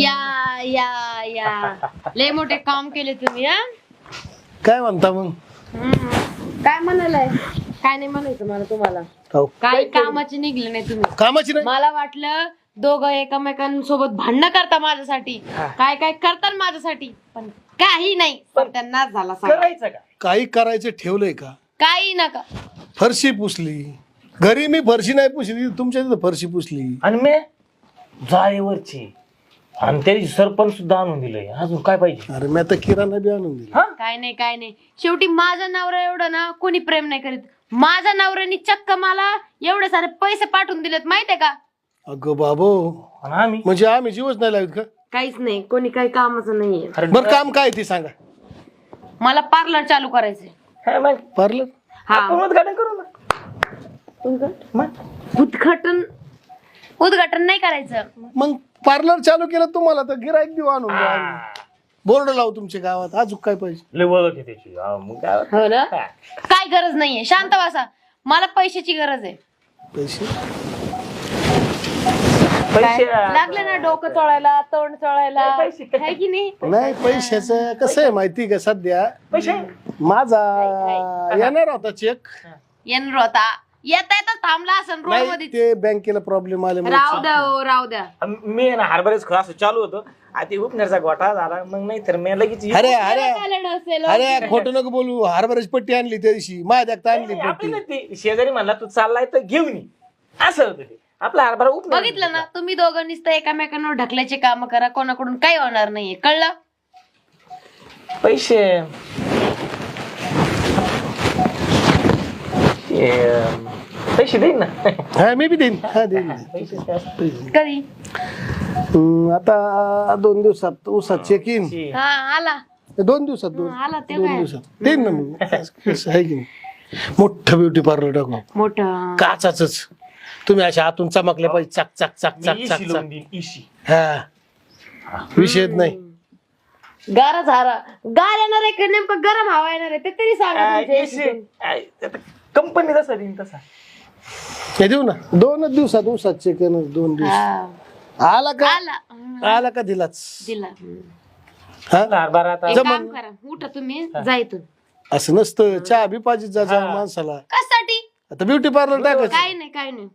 या या या. लय मोठे काम केले तुम्ही हा? काय म्हणता मग? हम्म. काय म्हणालाय? काय नाही म्हणायचं मला तुम्हाला. हो. काय कामाचे निघले नाही तुम्ही. कामाची नाही? मला वाटलं दोघं एकमेकांसोबत भांडणं करता माझ्यासाठी. काय काय करतात माझ्यासाठी. पण काही नाही. त्यांना झाला सांगा. करायचं का? काही करायचं ठेवलंय का? काही नका. फरशी पुसली. घरी मी फरशी नाही पुसली तुमच्या तिथं फरशी पुसली. आणि मी जाळीवरची. आणि त्याची सरपंच सुद्धा आणून दिलंय. अजून काय पाहिजे? अरे मी आता किराणा बी आणून दिला. काय नाही काय नाही. शेवटी माझा नवरा एवढं ना कोणी प्रेम नाही करीत. माझ्या नवऱ्याने चक्क मला एवढे सारे पैसे पाठवून दिलेत माहितीये का? अगं बाबो आणि आम्ही? म्हणजे आम्ही जीवच नाही लावत का? काहीच नाही कोणी काही कामाचं नाहीये. अरे बरं काम काय ते सांगा. मला पार्लर चालू करायचंय. हा, मग. पार्लर? हा. आपण उद्घाटन करू ना. उद्घाटन? उद्घाटन नाही करायचं. मग पार्लर चालू केलं तुम्हाला तर गिराईक देऊ आणून द्या. आम्ही. बोर्ड लावू तुमच्या गावात अजून काय पाहिजे लय ओळख आहे त्याची. हा, मग काय? हो ना? काय गरज नाहीये. शांत बसा. मला पैशाची गरज आहे. पैसे? पैसे लागले ना डोकं चोळायला तोंड चोळायला. पैसे. आहे की नाही? नाही पैशाचं कसं आहे माहिती का सध्या? पैसे? माझा येणार होता चेक येणार होता. येता येता थांबला असन रोड नाही मध्ये ते बँकेला प्रॉब्लेम आल्यामुळे राहू द्या हो राहू द्या. मी ना हरभरेच असं चालू होतो. आता उपनेरचा गोठा झाला मग नाही तर मी लगेच अरे अरे. अरे खोटं नको बोलू. हरभऱ्याची पट्टी आणली त्या दिवशी. माझ्या देखता आणली पट्टी. ती शेजारी म्हणला तू चाललाय तर घेऊन ये. असं होतं ते. आपला हरभरा उप बघितलं ना तुम्ही दोघं नुसतं एकामेकांवर ढकलायचे काम करा. कोणाकडून काही होणार नाहीये. कळलं? पैसे. पैसे देईन ना हा मी बी देईन हा देईन पैसे काय असतील? कधी हम्म, आता दोन दिवसात उसात चेक ते, हा आला दोन दिवसात दोन आला ते दोन काय दिवसात देईन ना मग कसं आहे की नाही मोठं ब्युटी पार्लर टाकू मोठं काचाच तुम्ही अशा आतून चमकले पाहिजे चक चक चक मी चक इशी चक लावून चक देईन, इशी. हा विषयच नाही गारा झारा गार येणार आहे का नेमकं गरम हवा येणार आहे ते तरी सांगा तुमच्या इशी. आता कंपनी तसा देईन तसा. हे देऊ ना. दोनच दिवसात उसात चेक दोन दिवस. हा. आला का? आला. हं, आला का दिलाच? दिला. हं. हरभरा आता एक काम करा. उठा तुम्ही जा इथून. असं नसतं. चहा बी पाहिजे जा माणसाला. कशासाठी? आता ब्युटी पार्लर टाकायचं. काय नाही काय नाही.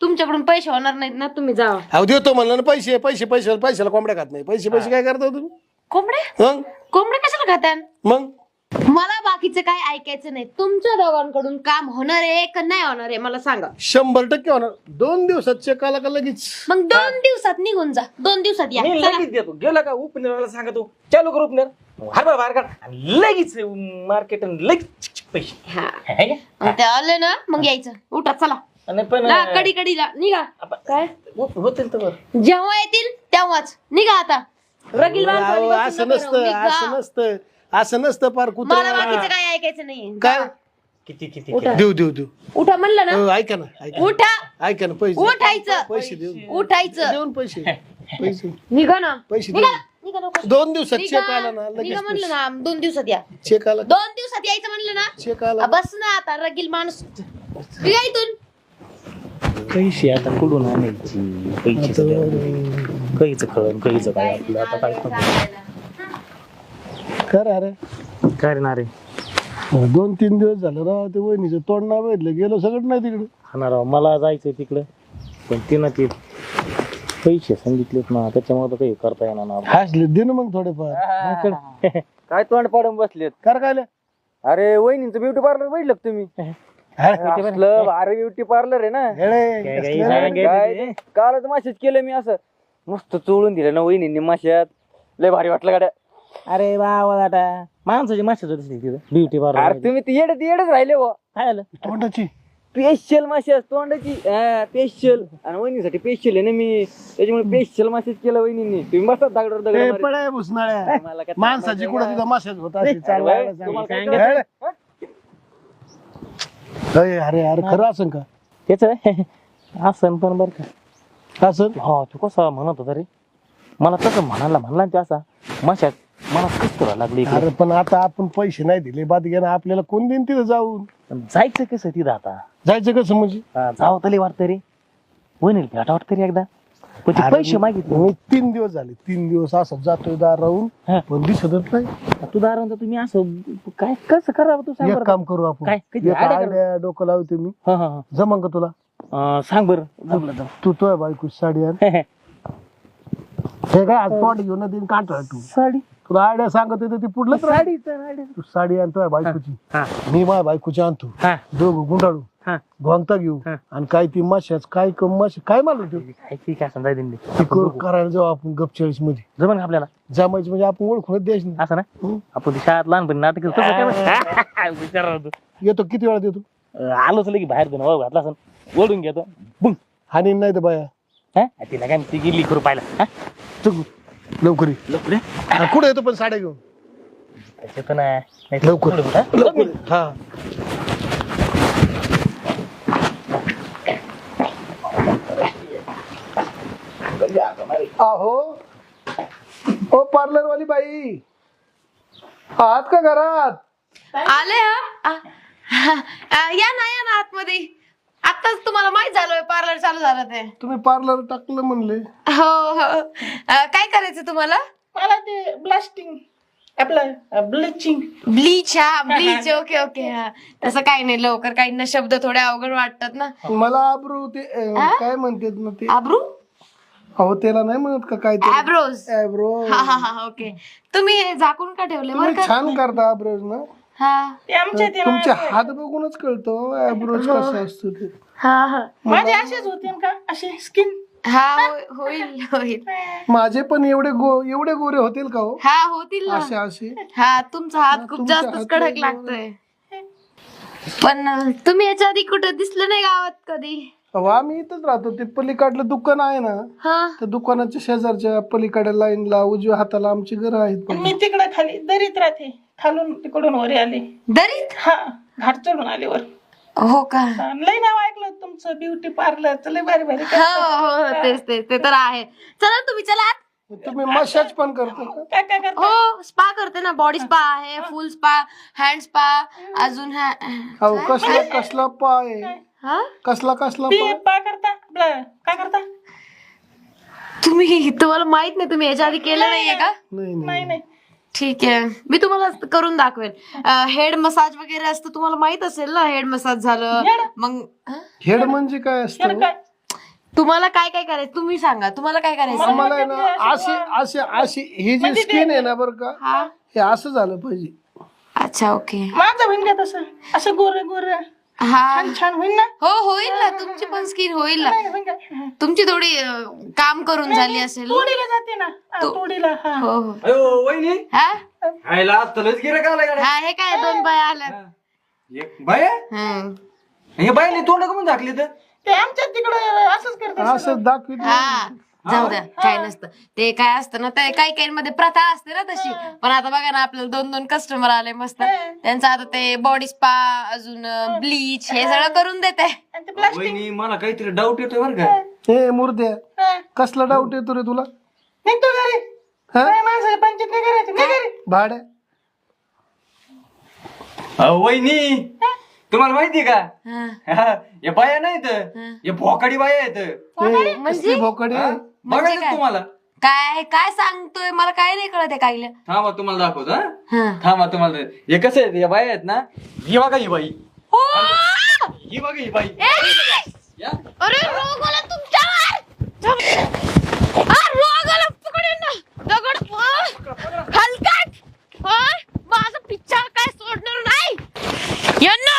तुमच्याकडून पैसे होणार नाहीत ना तुम्ही जा अहो देतो म्हणलं ना पैसे पैसे पैसे पैशाला कोंबड्या खात नाही. पैसे पैसे काय करता तुम्ही? कोंबडे मग? कोंबडे कशाला खात्यान मग? मला बाकीचं काय ऐकायचं नाही. तुमच्या दोघांकडून काम होणार आहे का नाही होणार आहे मला सांगा. शंभर टक्के होणार. दोन दिवसात चेक आला का लगेच? मग दोन दिवसात निघून जा. दोन दिवसात या. मी चला. लगेच देतो गेला का उपनेराला सांगतो. चालू कर उपनेर. हरभरा बाहेर काढ. आणि लगेच मार्केट लगेच पैसे. हा. है का? मग ते आले ना मग यायचं. उठा चला. आणि पण ना कडी कडीला निघा. आपण- काय? होतील तर बरं. जेव्हा येतील तेव्हाच. निघा आता. रगील माणसाने अहो, बसून असं नका राहू. नसतं निघा. असं नसतं. असं नसतं मला कुत्रा. बाकीचं काय ऐकायचं नाही काय? किती किती उठा. देऊ देऊ देऊ. उठा म्हणलं ना. हो, ऐका ना ऐका उठा. ऐका ना पैसे. उठायचं. पैसे देऊन. उठायचं. देऊन पैसे. पैसे. निघा ना. पैसे निघा. देऊन. निघा लवकर. दोन दिवसात. चेक आला ना निघा लगेच म्हणलं ना. दोन दिवसात या. चेक आला. दोन दिवसात यायचं म्हणलं ना. चेक आ, आला बस ना आता रगील माणूस. निघा इथून. पैसे आता कुठून आणायची? पैसे कळण कैच काय आपलं? आता काय कर अरे काय रे ना रे दोन तीन दिवस झालं राव ते वहिनीचं तोंड ना बघितलं गेलो सगळं नाही तिकडे. हा राव मला जायचंय तिकडं. पण तिनं ते पैसे सांगितलेत ना त्याच्यामुळे तर काही करता येणार ना हसले दे ना मग थोडेफार. काय तोंड पाडून बसलेत? कर काय अरे वहिनीचं ब्युटी पार्लर बघितलं का तुम्ही? असलं अरे ब्युटी पार्लर? आहे ना. काय काही सांगायचं काय कालच मासेच केलं मी असं. मस्त चोळून दिलं ना वहिनींनी माश्यात लय भारी वाटलं गाड्या. अरे वा दाटा माणसाची माशाच होती तिथं. ब्युटी अरे पार्लर तुम्ही ते येडच येडच राहिले हो. काय आलं तोंडाची. स्पेशल मासे तोंडाची. स्पेशल आणि वहिनीसाठी स्पेशल आहे ना मी. त्याच्यामुळे स्पेशल मासेच केलं वहिनींनी. तुम्ही बसतात दगडावर दगड ए, मला काय माणसाची कुठं तिथं माशाच होता अशी चालवायला तुम्हाला काय सांगितलं. अरे अरे अरे खरं असं का? त्याच असं पण बरं का. असं हा तू कसा म्हणत होता रे? मला तसं म्हणाला म्हणला ना ते असा. माशात मला लागलं इकडे. अरे पण आता आपण पैसे नाही दिले बाद घ्या आपल्याला कोण देईन तिथं जाऊन? पण जायचं कसं तिथं आता? जायचं कसं म्हणजे? हा, जावं तरी वाटतं रे. वनील भेटा वाटतं रे एकदा. पण ते अरे पैसे मागितले. मी तीन दिवस झाले तीन दिवस असं जातोय दार राहून. पण दिसतच नाही. तू दारण तुम्ही असं काय कसं करावं तू सांग एक बरं. काम करू आपण. काय? किती एक करू? डोकं लावते मी. हा, हा, हा. जमन का तुला? अं, सांग बरं जमलं. तू तुझ्या बायको साडी आण. हे काय आज तोंड घेऊन देईन कांटाळ तू. साडी? तुला आयडिया सांगत होते ती पुढलं साडी साडी तू साडी आण तुझ्या बायकोची. हा मी माझ्या बायकोची आणतो. हा. दोघं गुंडाळू. हा. भोंगता घेऊ. हा. आणि काय ती माशाच काय कम माशी काय मला तू? काय ती काय करू करायला जाऊ आपण गपचाळीसमध्ये जमन का आपल्याला? जमायची म्हणजे आपण ओळखूनच द्यायची नाही. असं ना? हम्म. आपण ती शाळेत लहानपणी नाटक काय होतो. येतो किती वेळा देतो? आलोच लगी बाहेर दोन वाव घातला असं. ओढून घेतो. बुंग. हानी नाही तर बाया. हा? तिला काय ती गेली करू पाहिला हा? चल. लवकर ये. लवकर ये. कुठे येतो पण साड्या घेऊन नाही नाही, लवकर पुढे, हा? लवकर. हा आहो ओ पार्लर वाली बाई आहात का घरात आले हा? आ- आ, या ना या ना आतमध्ये आताच तुम्हाला माहीत झालं पार्लर चालू झालं ते. तुम्ही पार्लर टाकलं म्हणले. हो हो. काय करायचं तुम्हाला? मला ते ब्लास्टिंग आपलं ब्लिचिंग ब्लीच हा ब्लीच ओके ओके हा. तसं काही नाही लवकर काही ना शब्द थोडे अवघड वाटतात ना. मला आब्रू ते अं, काय म्हणतात ना ते? आब्रू? अहो त्याला नाही म्हणत का काय ते ॲब्रोज ॲब्रो हा हा हा ओके तुम्ही हे झाकून का ठेवले बरं तुम्ही का? छान करता आब्रोज ना. हा. ते आमच्या ते तुमचे हात बघूनच कळतो ॲब्रोज कसं असतं ते. हा हा. माझे असेच होते का? असे स्किन हा होय- होईल होईल. माझे पण एवढे गो एवढे गोरे होतील का हो? हा होतील ना. असे असे. हा तुमचा हात खूप हात कडक लागतोय. पण अं, तुम्ही याच्या आधी कुठं दिसलं नाही गावात कधी? अहो आम्ही इथंच राहतो. ते पलीकडलं दुकान आहे ना हा. त्या दुकानाच्या शेजारच्या पलीकडे लाईनला उजव्या हाताला आमची घरं आहेत मी तिकडे खाली दरीत राहते. खालून तिकडून वर आले. दरीत? हा घाट चढून आले वर. हो का? लय नाव ऐकलं तुमचं ब्युटी पार्लर लय भारी भारी हो हो हो, तेच तेच ते तर आहे. चला तुम्ही चला. आत. तुम्ही मसाज पण करता का? काय काय करता? हो स्पा करते ना. बॉडी स्पा आहे फुल स्पा हँड स्पा अजून हा- अहो कसला कसला पाय हा? कसला कसला ती पाय पा करता. आपलं काय करता? तुम्ही तुम्हाला माहीत नाही तुम्ही याच्या आधी केलं नाहीये का? नाही नाही. नाही नाही. ठीक आहे. मी तुम्हाला करून दाखवेल. हेड मसाज वगैरे असतं तुम्हाला माहीत असेल ना हेड मसाज झालं? मग? हेड म्हणजे काय असतं? काय? तुम्हाला काय काय करायचं? तुम्ही सांगा. तुम्हाला काय करायचं? आम्हाला आहे ना असे असे अशी ही जी स्किन आहे ना बरं का हा? हे असं झालं पाहिजे. अच्छा ओके. माझं होईन का तसं? असं गोर गोर? हा. छान छान होईन ना? हो होईल ना. तुमची पण स्किन होईल ना? तुमची थोडी अं, काम करून झाली असेल. ना? तोडीला जाते ना. हा, तोडीला हा. हो हो. अयो वहिनी. हा? आलाय गाड्या. हा हे काय दोन बाया आल्यात एक बाय हम्म. हे. बायने तोंड कमून झाकली तर? ते आमच्या तिकडं असंच करतात असं दाखवित हा. जाऊ द्या काय नसतं. ते काय असतं ना ते काही काही मध्ये प्रथा असते ना तशी. पण आता बघा ना आपल्याला दोन दोन कस्टमर आले मस्त. त्यांचं आता ते बॉडी स्पा अजून ब्लीच हे. सगळं करून देते आणि ते प्लास्टिक वहिनी मला काहीतरी डाऊट येतोय बरं का? हे. मूर्त्या कसला डाऊट येतो रे तुला? निघतो घरी. हा? काय माणसं पंचायत नाही करायची. नाही घरी. भाड्या. अहो, वहिनी तुम्हाला माहितीये का? हा. हा, या बाया नाहीत. या भोकाडी बाया आहेत. हे कसली भोकडी? आहे? बघायचं काय? तुम्हाला. काय काय सांगतोय? मला काय नाही कळत आहे थांबा तुम्हाला दाखवतो हा? हा. थांबा तुम्हाला हे कसं आहे? या बाया आहेत ना? ही बघा ही बाई. हो! ही बघा ही बाई. ए! या. अरे रोग आला तुमच्यावर आ, रोग आला पकडून ना. दगड आ, हलकट. आ, माझा पिच्छा काय सोडणार नाही? यांना